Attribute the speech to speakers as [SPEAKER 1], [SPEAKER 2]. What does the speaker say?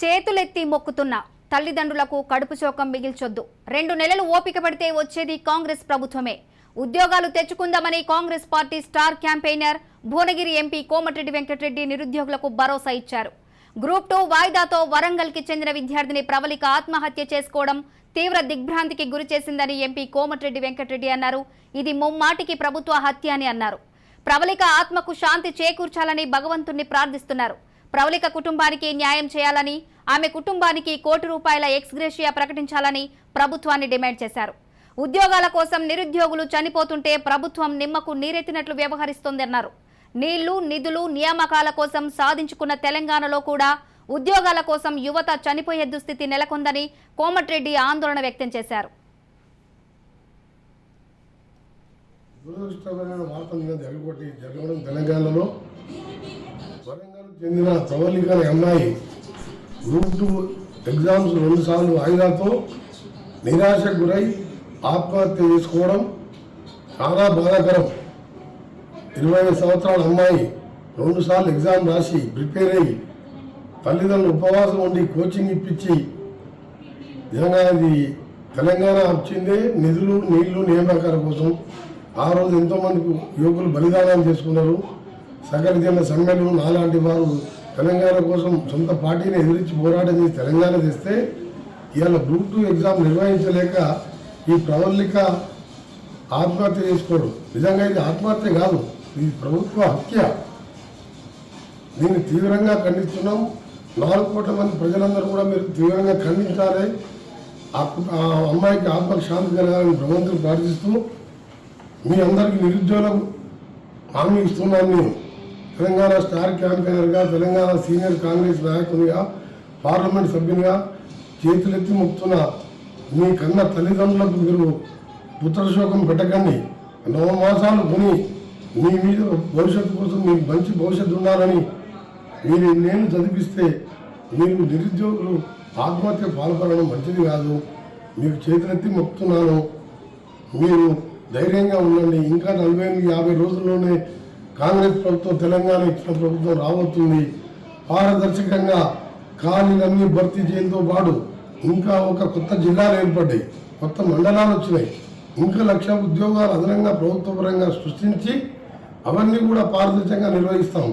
[SPEAKER 1] చేతులెత్తి మొక్కుతున్న తల్లిదండ్రులకు కడుపు శోకం మిగిల్చొద్దు. రెండు నెలలు ఓపిక పడితే వచ్చేది కాంగ్రెస్ ప్రభుత్వమే. ఉద్యోగాలు తెచ్చుకుందామని Congress party star campaigner Bhuvanagiri MP Komatireddy Venkat Reddy నిరుద్యోగులకు భరోసా ఇచ్చారు. గ్రూప్ టూ వాయిదాతో వరంగల్కి చెందిన విద్యార్థిని ప్రవళిక ఆత్మహత్య చేసుకోవడం తీవ్ర దిగ్భ్రాంతికి గురిచేసిందని ఎంపీ కోమటిరెడ్డి వెంకటరెడ్డి అన్నారు. ఇది ముమ్మాటికి ప్రభుత్వ హత్య అని అన్నారు. ప్రవళిక ఆత్మకు శాంతి చేకూర్చాలని భగవంతుణ్ణి ప్రార్థిస్తున్నారు. ప్రవళిక కుటుంబానికి న్యాయం చేయాలని ఆమె కుటుంబానికి కోటి రూపాయల ఎక్స్గ్రేషియా ప్రకటించాలని ప్రభుత్వాన్ని డిమాండ్ చేశారు. ఉద్యోగాల కోసం నిరుద్యోగులు చనిపోతుంటే ప్రభుత్వం నిమ్మకు నీరెత్తినట్లు వ్యవహరిస్తోందన్నారు. నీళ్ళు నిధులు నియామకాల కోసం సాధించుకున్న తెలంగాణలో కూడా ఉద్యోగాల కోసం యువత చనిపోయే దుస్థితి నెలకొందని కోమటిరెడ్డి ఆందోళన వ్యక్తం చేశారు.
[SPEAKER 2] జరగబట్టి జరగడం తెలంగాణలో. చెందిన ప్రవళిక అనే అమ్మాయి గ్రూప్ టూ ఎగ్జామ్స్ రెండుసార్లు వాయిదాతో నిరాశకు గురై ఆత్మహత్య చేసుకోవడం చాలా బాధాకరం. ఇరవై ఐదు సంవత్సరాల అమ్మాయి రెండుసార్లు ఎగ్జామ్ రాసి ప్రిపేర్ అయ్యి తల్లిదండ్రులు ఉపవాసం ఉండి కోచింగ్ ఇప్పించి నిజంగా ఇది తెలంగాణ వచ్చిందే నిధులు నీళ్ళు నియామకాల కోసం. ఆ రోజు ఎంతోమంది యువకులు బలిదానం చేసుకున్నారు. సకల జన సమ్మెలు నాలాంటి వారు తెలంగాణ కోసం సొంత పార్టీని ఎదిరించి పోరాటం చేసి తెలంగాణ తెస్తే ఇవాళ గ్రూప్ టూ ఎగ్జామ్ నిర్వహించలేక ఈ ప్రవల్లిక ఆత్మహత్య చేసుకోవడం. నిజంగా ఇది ఆత్మహత్య కాదు ఇది ప్రభుత్వ హత్య. దీన్ని తీవ్రంగా ఖండిస్తున్నాం. నాలుగు కోట్ల మంది ప్రజలందరూ కూడా మీరు తీవ్రంగా ఖండించాలి. ఆ అమ్మాయికి ఆత్మకు శాంతి కలగాలని భగవంతుడు ప్రార్థిస్తూ మీ అందరికీ నిరుద్యోగం హామీ ఇస్తున్నాను నేను తెలంగాణ స్టార్ క్యాంపెయినర్గా తెలంగాణ సీనియర్ కాంగ్రెస్ నాయకునిగా పార్లమెంట్ సభ్యునిగా చేతులెత్తి మొక్కుతున్న మీ కన్న తల్లిదండ్రులకు మీరు పుత్రశోకం పెట్టకండి. నవమాసాలు కొని మీ మీద భవిష్యత్తు కోసం మీకు మంచి భవిష్యత్తు ఉండాలని మీరు నేను చదివిస్తే మీరు నిరుద్యోగులు ఆత్మహత్య పాల్పడడం మంచిది కాదు. మీకు చేతులెత్తి మొక్కుతున్నాను. మీరు ధైర్యంగా ఉండండి. ఇంకా నలభై ఎనిమిది యాభై రోజుల్లోనే కాంగ్రెస్ ప్రభుత్వం తెలంగాణ ఇచ్చిన ప్రభుత్వం రాబోతుంది. పారదర్శకంగా ఖాళీలన్నీ భర్తీ చేయడంతో పాటు ఇంకా ఒక కొత్త జిల్లాలు ఏర్పడ్డాయి. కొత్త మండలాలు వచ్చినాయి. ఇంకా లక్ష ఉద్యోగాలు అదనంగా ప్రభుత్వ పరంగా సృష్టించి అవన్నీ కూడా పారదర్శకంగా నిర్వహిస్తాం.